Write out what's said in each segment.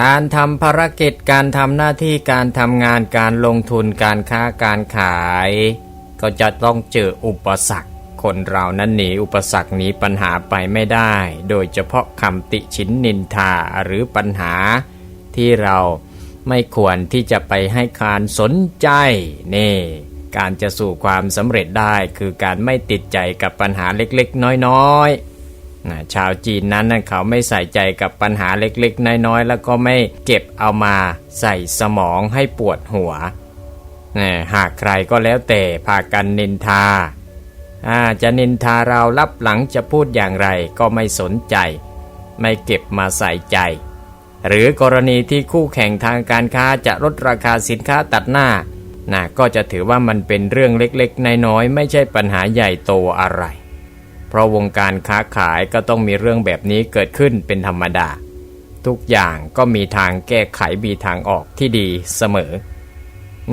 การทำภารกิจการทำหน้าที่การทำงานการลงทุนการค้าการขาย ก็จะต้องเจออุปสรรค คนเรานั้นหนีอุปสรรคหนีปัญหาไปไม่ได้ โดยเฉพาะคำติชินนินทาหรือปัญหาที่เราไม่ควรที่จะไปให้การสนใจนี่การจะสู่ความสำเร็จได้คือการไม่ติดใจกับปัญหาเล็กๆ น้อยๆ นะชาวจีนนั้นนะเขาไม่ใส่ใจกับปัญหาเล็กๆ น้อยๆ แล้วก็ไม่เก็บเอามาใส่สมองให้ปวดหัวนะหากใครก็แล้วแต่พากันนินทาอาจะนินทาเรารับหลังจะพูดอย่างไรก็ไม่สนใจ ไม่เก็บมาใส่ใจ หรือกรณีที่คู่แข่งทางการค้าจะลดราคาสินค้าตัดหน้านะก็จะถือว่ามันเป็นเรื่องเล็กๆ น้อยๆ ไม่ใช่ปัญหาใหญ่โตอะไร เพราะวงการค้าขายก็ต้องมีเรื่องแบบนี้เกิดขึ้นเป็นธรรมดา ทุกอย่างก็มีทางแก้ไขมีทางออกที่ดีเสมอ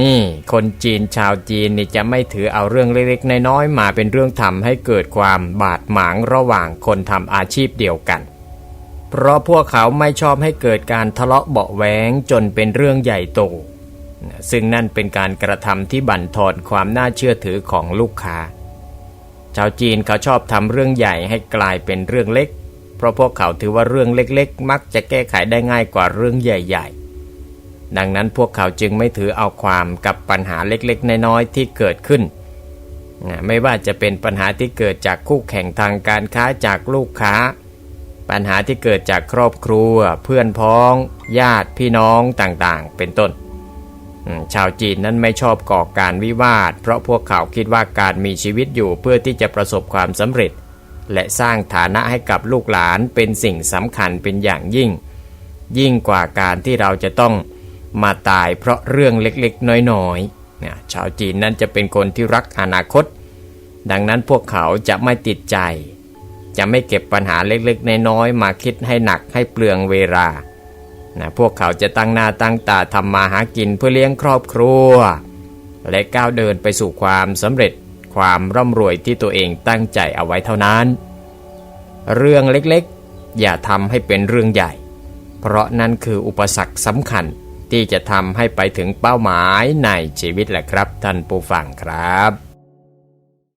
นี่คนจีนชาวจีนนี่จะไม่ถือเอาเรื่องเล็กๆน้อยๆมาเป็นเรื่องทำให้เกิดความบาดหมางระหว่างคนทำอาชีพเดียวกัน เพราะพวกเขาไม่ชอบให้เกิดการทะเลาะเบาะแว้งจนเป็นเรื่องใหญ่โตซึ่งนั่นเป็นการกระทำที่บั่นทอนความน่าเชื่อถือของลูกค้า ชาวจีนเขาชอบทำเรื่องใหญ่ให้กลายเป็นเรื่องเล็ก เพราะพวกเขาถือว่าเรื่องเล็กๆ มักจะแก้ไขได้ง่ายกว่าเรื่องใหญ่ ๆ ดังนั้นพวกเขาจึงไม่ถือเอาความกับปัญหาเล็กๆ น้อยๆ ที่เกิดขึ้น ไม่ว่าจะเป็นปัญหาที่เกิดจากคู่แข่งทางการค้าจากลูกค้า ปัญหาที่เกิดจากครอบครัว เพื่อนพ้อง ญาติพี่น้องต่างๆ เป็นต้น ชาวจีนนั้นไม่ชอบก่อการวิวาท เพราะพวกเขาคิดว่าการมีชีวิตอยู่เพื่อที่จะประสบความสำเร็จ และสร้างฐานะให้กับลูกหลานเป็นสิ่งสำคัญเป็นอย่างยิ่ง ยิ่งกว่าการที่เราจะต้องมาตายเพราะเรื่องเล็กๆ น้อยๆชาวจีนนั้นจะเป็นคนที่รักอนาคต ดังนั้นพวกเขาจะไม่ติดใจ จะไม่เก็บปัญหาเล็กๆ น้อยๆมาคิดให้หนักให้เปลืองเวลา นะพวกเขาจะตั้งหน้าตั้งตาทำมาหากินเพื่อเลี้ยงครอบครัว และก้าวเดินไปสู่ความสำเร็จความร่ำรวยที่ตัวเองตั้งใจเอาไว้เท่านั้น เรื่องเล็กๆ อย่าทำให้เป็นเรื่องใหญ่ เพราะนั่นคืออุปสรรคสำคัญที่จะทำให้ไปถึงเป้าหมายในชีวิตแหละครับท่านผู้ฟังครับ